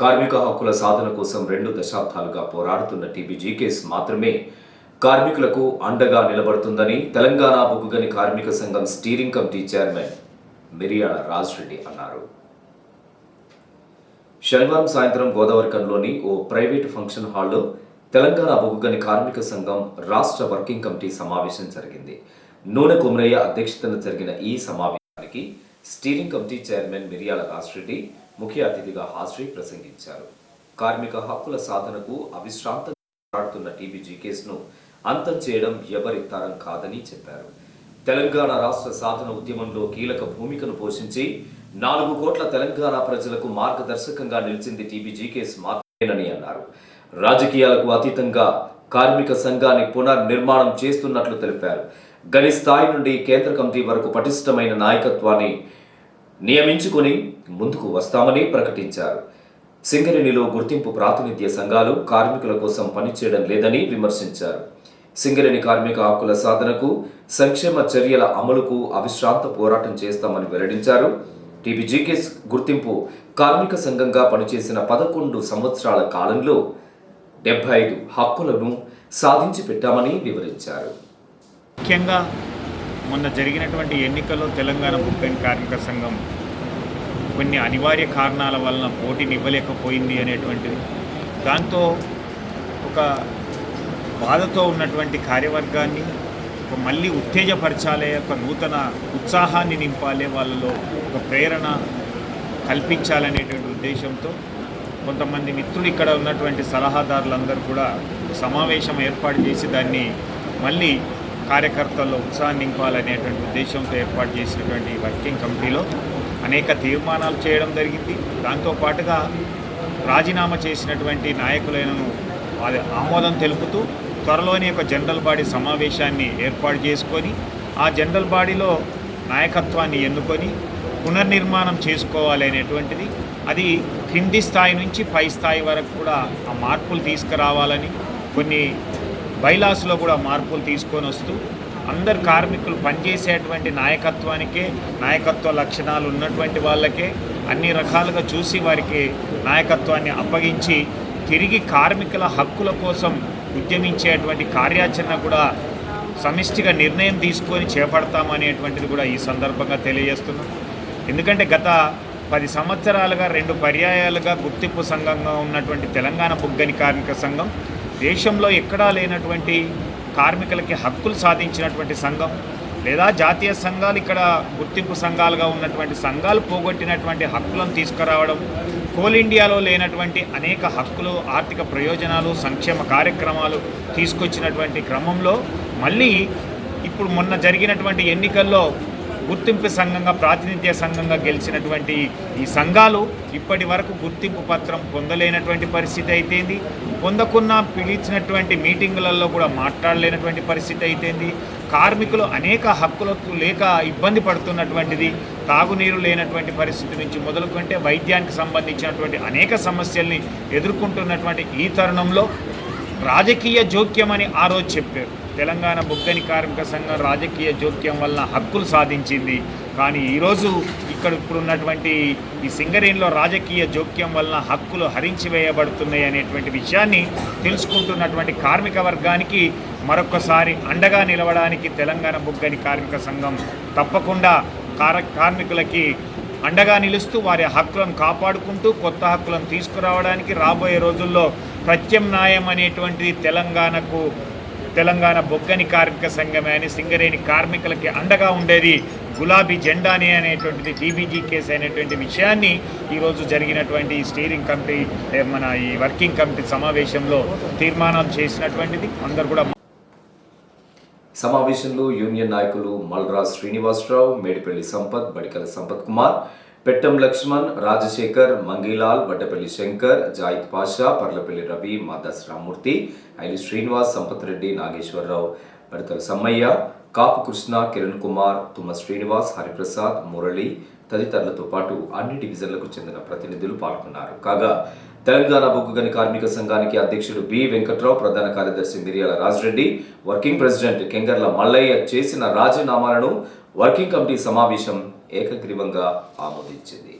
కార్మిక హక్కుల సాధన కోసం రెండు దశాబ్దాలుగా పోరాడుతున్న టీబీజీకేస్ మాత్రమే కార్మికులకు అండగా నిలబడుతుందని తెలంగాణ బొగ్గుగని కార్మిక సంఘం స్టీరింగ్ కమిటీ చైర్మన్ మిరియాల రాజ్ రెడ్డి అన్నారు. శనివారం సాయంత్రం గోదావరికంలోని ఓ ప్రైవేటు ఫంక్షన్ హాల్లో తెలంగాణ బొగ్గుగని కార్మిక సంఘం రాష్ట్ర వర్కింగ్ కమిటీ సమావేశం జరిగింది. నూనె కుమరయ్య అధ్యక్షతన జరిగిన ఈ సమావేశానికి స్టీరింగ్ కమిటీ చైర్మన్ మిరియాల రాజ్రెడ్డి ముఖ్య అతిథిగా హాజరై ప్రసంగించారు. కార్మిక హక్కుల సాధనకు అవిశ్రాంతంగా పోరాడుతున్న టీబీజీ కేసును అంతం చేయడం ఎవరి తరం కాదని చెప్పారు. తెలంగాణ రాష్ట్ర సాధన ఉద్యమంలో కీలక భూమికను పోషించి నాలుగు కోట్ల తెలంగాణ ప్రజలకు మార్గదర్శకంగా నిలిచింది టీబీజీ కేసు మాత్రమేనని అన్నారు. రాజకీయాలకు అతీతంగా కార్మిక సంఘాన్ని పునర్నిర్మాణం చేస్తున్నట్లు తెలిపారు. గని స్థాయి నుండి కేంద్ర కమిటీ వరకు పటిష్టమైన నాయకత్వాన్ని నియమించుకొని ముందుకు వస్తామని ప్రకటించారు. సింగరేణిలో గుర్తింపు ప్రాతినిధ్య సంఘాలు కార్మికుల కోసం పనిచేయడం లేదని విమర్శించారు. సింగరేణి కార్మిక హక్కుల సాధనకు సంక్షేమ చర్యల అమలుకు అవిశ్రాంత పోరాటం చేస్తామని వెల్లడించారు. టీబీజీకేస్ గుర్తింపు కార్మిక సంఘంగా పనిచేసిన పదకొండు సంవత్సరాల కాలంలో డెబ్బై ఐదు హక్కులను సాధించి పెట్టామని వివరించారు. ముఖ్యంగా మొన్న జరిగినటువంటి ఎన్నికల్లో తెలంగాణ బుక్కని కార్మిక సంఘం కొన్ని అనివార్య కారణాల వలన పోటీని ఇవ్వలేకపోయింది అనేటువంటిది. దాంతో ఒక బాధతో ఉన్నటువంటి కార్యవర్గాన్ని ఒక మళ్ళీ ఉత్తేజపరచాలే ఒక నూతన ఉత్సాహాన్ని నింపాలి వాళ్ళలో ఒక ప్రేరణ కల్పించాలనేటువంటి ఉద్దేశంతో కొంతమంది మిత్రులు ఇక్కడ ఉన్నటువంటి సలహాదారులందరూ కూడా సమావేశం ఏర్పాటు చేసి దాన్ని మళ్ళీ కార్యకర్తల్లో ఉత్సాహం నింపాలనేటువంటి ఉద్దేశంతో ఏర్పాటు చేసినటువంటి వర్కింగ్ కమిటీలో అనేక తీర్మానాలు చేయడం జరిగింది. దాంతోపాటుగా రాజీనామా చేసినటువంటి నాయకులను అది ఆమోదం తెలుపుతూ త్వరలోనే ఒక జనరల్ బాడీ సమావేశాన్ని ఏర్పాటు చేసుకొని ఆ జనరల్ బాడీలో నాయకత్వాన్ని ఎన్నుకొని పునర్నిర్మాణం చేసుకోవాలి అనేటువంటిది అది క్రింది స్థాయి నుంచి పై స్థాయి వరకు కూడా ఆ మార్పులు తీసుకురావాలని కొన్ని బైలాస్లో కూడా మార్పులు తీసుకొని వస్తూ అందరు కార్మికులు పనిచేసేటువంటి నాయకత్వానికే నాయకత్వ లక్షణాలు ఉన్నటువంటి వాళ్ళకే అన్ని రకాలుగా చూసి వారికి నాయకత్వాన్ని అప్పగించి తిరిగి కార్మికుల హక్కుల కోసం ఉద్యమించేటువంటి కార్యాచరణ కూడా సమిష్టిగా నిర్ణయం తీసుకొని చేపడతామనేటువంటిది కూడా ఈ సందర్భంగా తెలియజేస్తున్నాం. ఎందుకంటే గత పది సంవత్సరాలుగా రెండు పర్యాయాలుగా గుర్తింపు సంఘంగా ఉన్నటువంటి తెలంగాణ బుగ్గని కార్మిక సంఘం దేశంలో ఎక్కడా లేనటువంటి కార్మికులకి హక్కులు సాధించినటువంటి సంఘం లేదా జాతీయ సంఘాలు ఇక్కడ గుర్తింపు సంఘాలుగా ఉన్నటువంటి సంఘాలు పోగొట్టినటువంటి హక్కులను తీసుకురావడం కోల్ ఇండియాలో లేనటువంటి అనేక హక్కులు ఆర్థిక ప్రయోజనాలు సంక్షేమ కార్యక్రమాలు తీసుకొచ్చినటువంటి క్రమంలో మళ్ళీ ఇప్పుడు మొన్న జరిగినటువంటి ఎన్నికల్లో గుర్తింపు సంఘంగా ప్రాతినిధ్య సంఘంగా గెలిచినటువంటి ఈ సంఘాలు ఇప్పటి వరకు గుర్తింపు పత్రం పొందలేనటువంటి పరిస్థితి అయితేంది. పొందకున్న పిలిచినటువంటి మీటింగులలో కూడా మాట్లాడలేనటువంటి పరిస్థితి అయితేంది. కార్మికులు అనేక హక్కులకు లేక ఇబ్బంది పడుతున్నటువంటిది తాగునీరు లేనటువంటి పరిస్థితి నుంచి మొదలుకుంటే వైద్యానికి సంబంధించినటువంటి అనేక సమస్యల్ని ఎదుర్కొంటున్నటువంటి ఈ తరుణంలో రాజకీయ జోక్యం అని ఆ రోజు చెప్పారు. తెలంగాణ బుగ్గని కార్మిక సంఘం రాజకీయ జోక్యం వలన హక్కులు సాధించింది. కానీ ఈరోజు ఇక్కడ ఇప్పుడున్నటువంటి ఈ సింగరేణిలో రాజకీయ జోక్యం వలన హక్కులు హరించి వేయబడుతున్నాయి అనేటువంటి విషయాన్ని తెలుసుకుంటున్నటువంటి కార్మిక వర్గానికి మరొకసారి అండగా నిలవడానికి తెలంగాణ బుగ్గని కార్మిక సంఘం తప్పకుండా కార్మికులకి అండగా నిలుస్తూ వారి హక్కులను కాపాడుకుంటూ కొత్త హక్కులను తీసుకురావడానికి రాబోయే రోజుల్లో ప్రత్యామ్నాయం అనేటువంటిది తెలంగాణకు తెలంగాణ బొగ్గని కార్మిక సంఘమే అని సింగరేణి కార్మికులకి అండగా ఉండేది గులాబీ జెండానే అనేటువంటిది టీబీజీ కేసు అనేటువంటి విషయాన్ని ఈరోజు జరిగినటువంటి స్టీరింగ్ కమిటీ మన ఈ వర్కింగ్ కమిటీ సమావేశంలో తీర్మానం చేసినటువంటిది. అందరు కూడా సమావేశంలో యూనియన్ నాయకులు మల్రాజ్ శ్రీనివాసరావు మేడిపల్లి సంపత్ బడికల సంపత్ కుమార్ పెట్టం లక్ష్మణ్ రాజశేఖర్ మంగీలాల్ వడ్డపల్లి శంకర్ జాయిద్ పాషా పర్లపల్లి రవి మాదాస్ రామ్మూర్తి ఐలి శ్రీనివాస్ సంపత్ రెడ్డి నాగేశ్వరరావు బడికల సమ్మయ్య కాపు కృష్ణ కిరణ్ కుమార్ తుమ్మ శ్రీనివాస్ హరిప్రసాద్ మురళి తదితరులతో పాటు అన్ని డివిజన్లకు చెందిన ప్రతినిధులు పాల్గొన్నారు. కాగా తెలంగాణ బొగ్గుగని కార్మిక సంఘానికి అధ్యక్షుడు బి. వెంకట్రావు ప్రధాన కార్యదర్శి మిరియాల రాజరెడ్డి వర్కింగ్ ప్రెసిడెంట్ కెంగర్ల మల్లయ్య చేసిన రాజీనామాలను వర్కింగ్ కమిటీ సమావేశం ఏకగ్రీవంగా ఆమోదించింది.